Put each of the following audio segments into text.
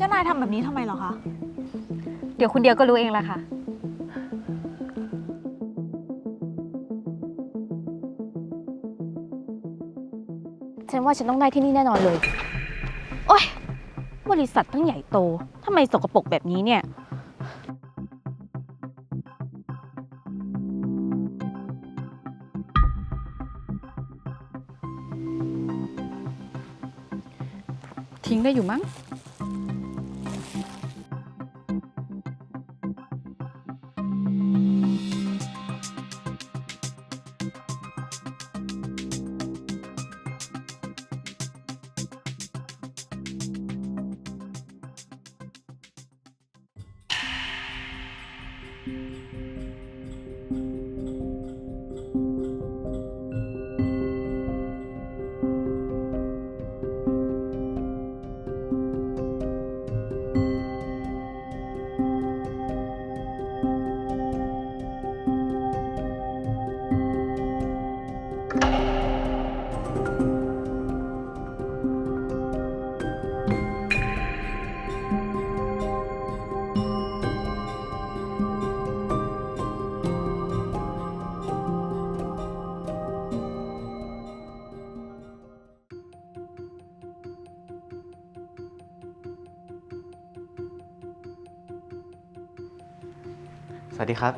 เจ้านายทำแบบนี้ทำไมเหรอคะ เดี๋ยวคุณเดียวก็รู้เองแหละค่ะ ฉันว่าฉันต้องได้ที่นี่แน่นอนเลย โอ๊ย บริษัทตั้งใหญ่โต ทำไมสกปรกแบบนี้เนี่ย ทิ้งได้อยู่มั้ง วัสดีครับ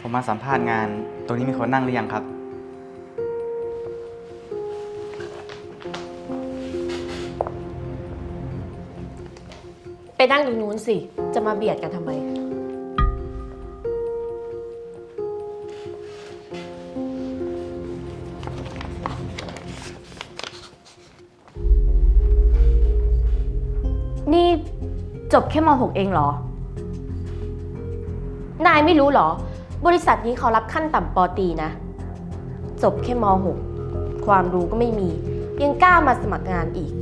ผมมาสัมภาษณ์งาน ตรงนี้มีคนนั่งหรือยังครับ ไปนั่งตรงนู้นสิ จะมาเบียดกันทำไม นี่จบแค่ม .6 เองเหรอ นายไม่รู้เหรอ บริษัทนี้เขารับขั้นต่ำปอตรีนะ จบแค่ม .6 ความรู้ก็ไม่มี ยังกล้ามาสมัครงานอีก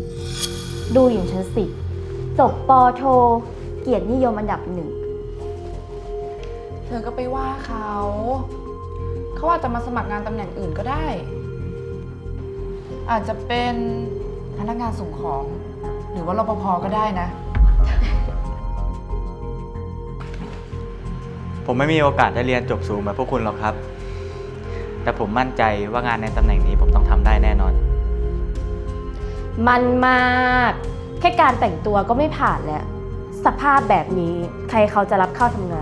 ดูอย่างฉันสิ จบปอโท เกียรตินิยมอันดับหนึ่ง เธอก็ไปว่าเขา เขาอาจจะมาสมัครงานตำแหน่งอื่นก็ได้ อาจจะเป็นพนักงานส่งของ หรือว่ารปภก็ได้นะ ผมไม่มีโอกาสได้เรียนจบสูงแบบพวกคุณหรอกครับ แต่ผมมั่นใจว่างานในตำแหน่งนี้ผมต้องทำได้แน่นอน มันมาก แค่การแต่งตัวก็ไม่ผ่านแล้ว สภาพแบบนี้ใครเขาจะรับเข้าทำง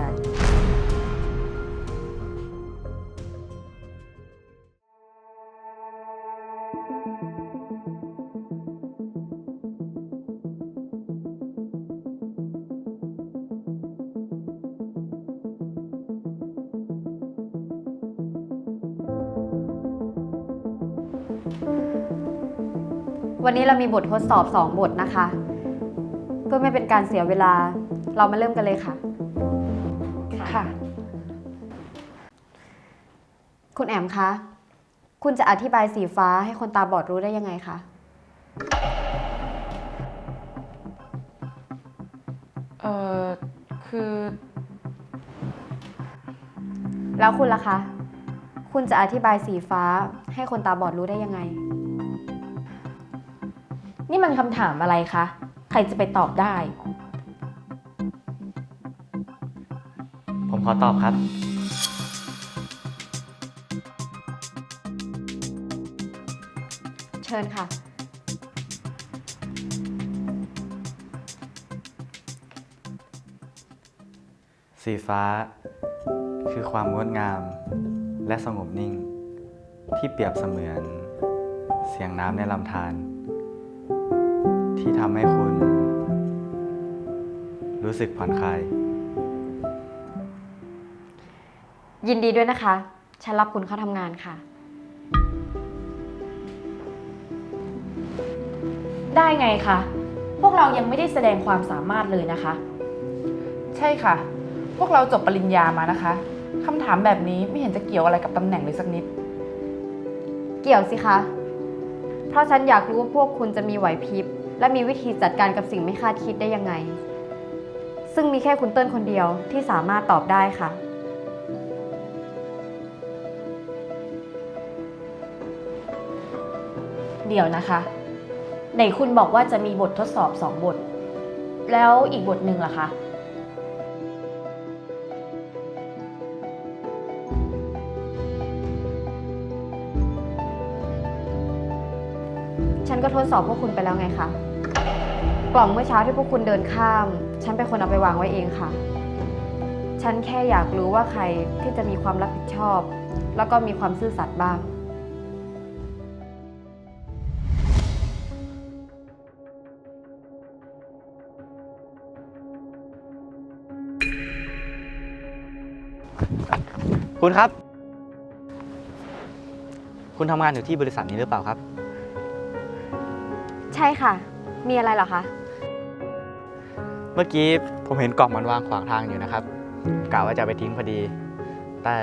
าน วันนี้เรามีบททดสอบ 2 บทนะคะ เพื่อไม่เป็นการเสียเวลา เรามาเริ่มกันเลยค่ะ ค่ะ คุณแอมคะ คุณจะอธิบายสีฟ้าให้คนตาบอดรู้ได้ยังไงคะ เออคือ แล้วคุณล่ะคะ คุณจะอธิบายสีฟ้าให้คนตาบอดรู้ได้ยังไงนี่ มันคำถามอะไรคะ ใครจะไปตอบได้ ผมขอตอบครับ เชิญค่ะ สีฟ้า คือความงดงาม และสงบนิ่ง ที่เปรียบเสมือน เสียงน้ำในลำธาร ที่ทำให้คุณ รู้สึกผ่อนคลาย ยินดีด้วยนะคะ ฉันรับคุณเข้าทำงานค่ะ ได้ไงคะ พวกเรายังไม่ได้แสดงความสามารถเลยนะคะ ใช่ค่ะ พวกเราจบปริญญามานะคะคำถามแบบนี้ไม่เห็นจะเกี่ยวอะไรกับตำแหน่งเลยสักนิด เกี่ยวสิคะ เพราะฉันอยากรู้ว่าพวกคุณจะมีไหวพริบ และมีวิธีจัดการกับสิ่งไม่คาดคิดได้ยังไง ซึ่งมีแค่คุณเติ้ลคนเดียวที่สามารถตอบได้ค่ะ เดี๋ยวนะคะไหนคุณบอกว่าจะมีบททดสอบสองบท แล้วอีกบทหนึ่งล่ะคะฉันก็ทดสอบพวกคุณไปแล้วไงคะ กล่องเมื่อเช้าที่พวกคุณเดินข้าม ฉันเป็นคนเอาไปวางไว้เองค่ะ ฉันแค่อยากรู้ว่าใครที่จะมีความรับผิดชอบ แล้วก็มีความซื่อสัตย์บ้าง คุณครับ คุณทำงานอยู่ที่บริษัทนี้หรือเปล่าครับ ใช่ค่ะ มีอะไรเหรอคะ เมื่อกี้ผมเห็นกล่องมันวางขวางทางอยู่นะครับกะว่าจะเอาไปทิ้งพอดี แต่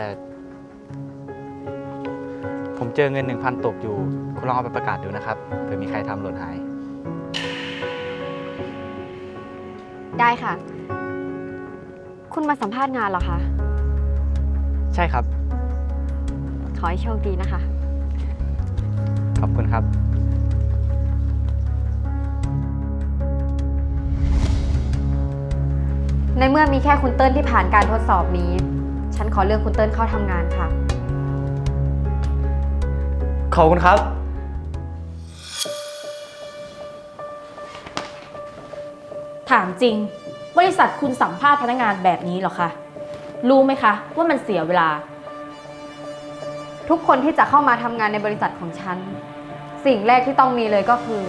ผมเจอเงิน 1,000 ตกอยู่ คุณลองเอาไปประกาศดูนะครับเผื่อมีใครทำหล่นหาย ได้ค่ะ คุณมาสัมภาษณ์งานเหรอคะ ใช่ครับ ขอให้โชคดีนะคะ ขอบคุณครับ ในเมื่อมีแค่คุณเติ้ลที่ผ่านการทดสอบนี้ ฉันขอเลือกคุณเติ้ลเข้าทำงานค่ะ ขอบคุณครับ ถามจริง บริษัทคุณสัมภาษณ์พนักงานแบบนี้เหรอคะ รู้ไหมคะว่ามันเสียเวลา ทุกคนที่จะเข้ามาทำงานในบริษัทของฉัน สิ่งแรกที่ต้องมีเลยก็คือ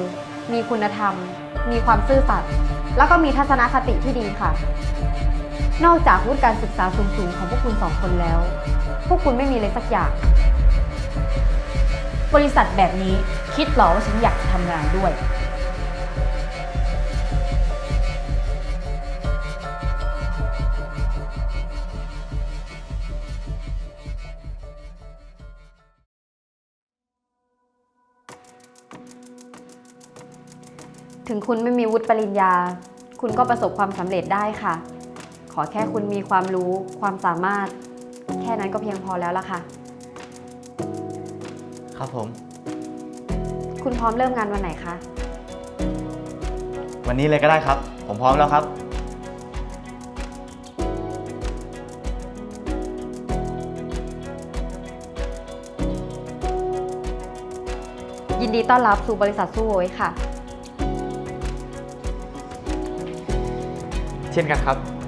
มีคุณธรรม มีความซื่อสัตย์ แล้วก็มีทัศนคติที่ดีค่ะ นอกจากวุฒิการศึกษาสูงๆของพวกคุณสองคนแล้ว พวกคุณไม่มีเลยสักอย่าง บริษัทแบบนี้คิดหรอว่าฉันอยากจะทำงานด้วย ถึงคุณไม่มีวุฒิปริญญา คุณก็ประสบความสำเร็จได้ค่ะ ขอแค่คุณมีความรู้ ความสามารถ แค่นั้นก็เพียงพอแล้วล่ะค่ะ ครับผม คุณพร้อมเริ่มงานวันไหนคะ วันนี้เลยก็ได้ครับ ผมพร้อมแล้วครับ ยินดีต้อนรับสู่บริษัทสู้โวยค่ะ เช่นกันครับ